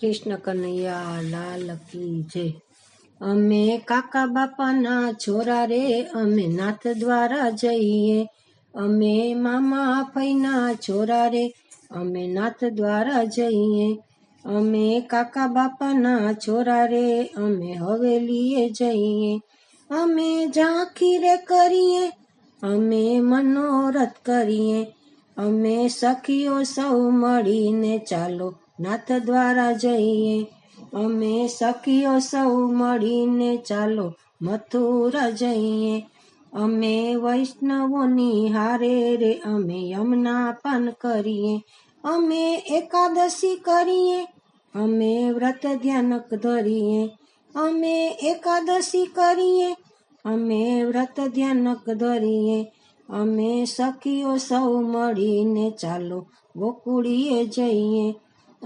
કૃષ્ણ કનૈયા, લાલ કી જય. અમે કાકા બાપાના છોરા રે, અમે નાથ દ્વારા જઈએ. અમે મામા ફઈના છોરા રે, અમે નાથ દ્વારા જઈએ. અમે કાકા બાપાના છોરા રે, અમે હવેલીએ જઈએ. અમે ઝાંખી રે કરીએ, અમે મનોરથ કરીએ. અમે સખીઓ સૌ મળીને ચાલો. નાથ દ્વારા જઈએ. અમે સખીઓ સૌ મળીને ચાલો મથુરા જઈએ. અમે વૈષ્ણવોની હારે રે અમે યમના પાન કરીએ. અમે એકાદશી કરીએ. અમે વ્રત ધ્યાનક ધરીએ. અમે એકાદશી કરીએ. અમે વ્રત ધ્યાનક ધરીએ. અમે સખીઓ સૌ મળીને ચાલો ગોકુળીએ જઈએ.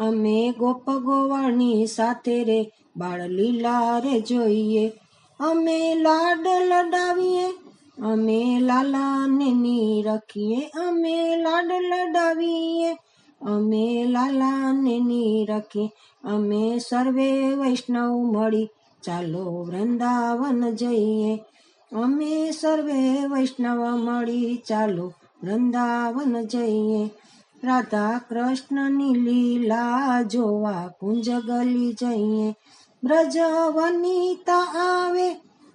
અમે ગોપ ગોવાણી સાથે રે, બાળ લીલા રે જોઈએ. અમે લાડ લડાવીએ, અમે લાલાને ની રખીએ. અમે લાડ લડાવીએ, અમે લાલાને ની રખીએ. અમે સર્વે વૈષ્ણવ મળી, ચાલો વૃંદાવન જઈએ. અમે સર્વે વૈષ્ણવ મળી, ચાલો વૃંદાવન જઈએ. રાધા કૃષ્ણની લીલા જોવા કુંજ ગલી જઈએ. બ્રજ વનિતા આવે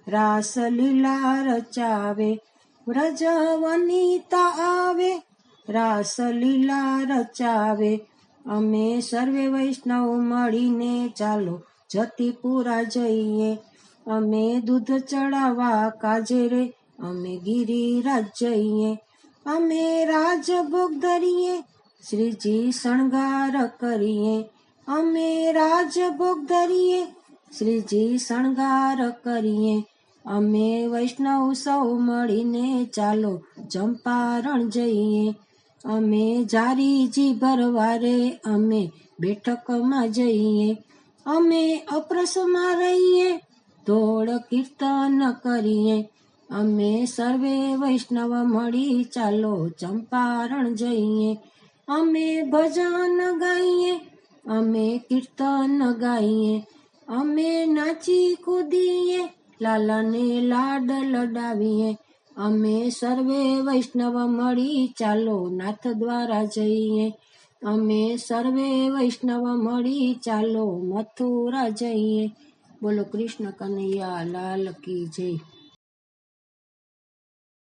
રાસ લીલા રચાવે. બ્રજ વનિતા આવે રાસ લીલા રચાવે. અમે સર્વે વૈષ્ણવ મળીને ચાલો જતીપુરા જઈએ. અમે દૂધ ચડાવવા કાજે રે, અમે ગિરિરાજ જઈએ. અમે રાજભોગ ધરીએ શ્રીજી શણગાર કરીએ, અમે રાજભોગ ધરીએ. શ્રીજી શણગાર કરીએ, અમે વૈષ્ણવ સૌ મળીને ચાલો ચંપારણ જઈએ. અમે જારીજી ભરવારે, અમે બેઠકમાં જઈએ. અમે અપ્રસમાં રહીએ, ધોળ કીર્તન કરીએ. અમે સર્વે વૈષ્ણવ મળી ચાલો ચંપારણ જઈએ. અમે ભજન ગાઈએ, અમે કીર્તન ગાઈએ, અમે નાચી કૂદીએ, લાલાને લાડ લડાવીએ, અમે સર્વે વૈષ્ણવ મળી ચાલો નાથ દ્વારા જઈએ, અમે સર્વે વૈષ્ણવ મળી ચાલો મથુરા જઈએ. બોલો કૃષ્ણ કનૈયા, લાલ કી જય.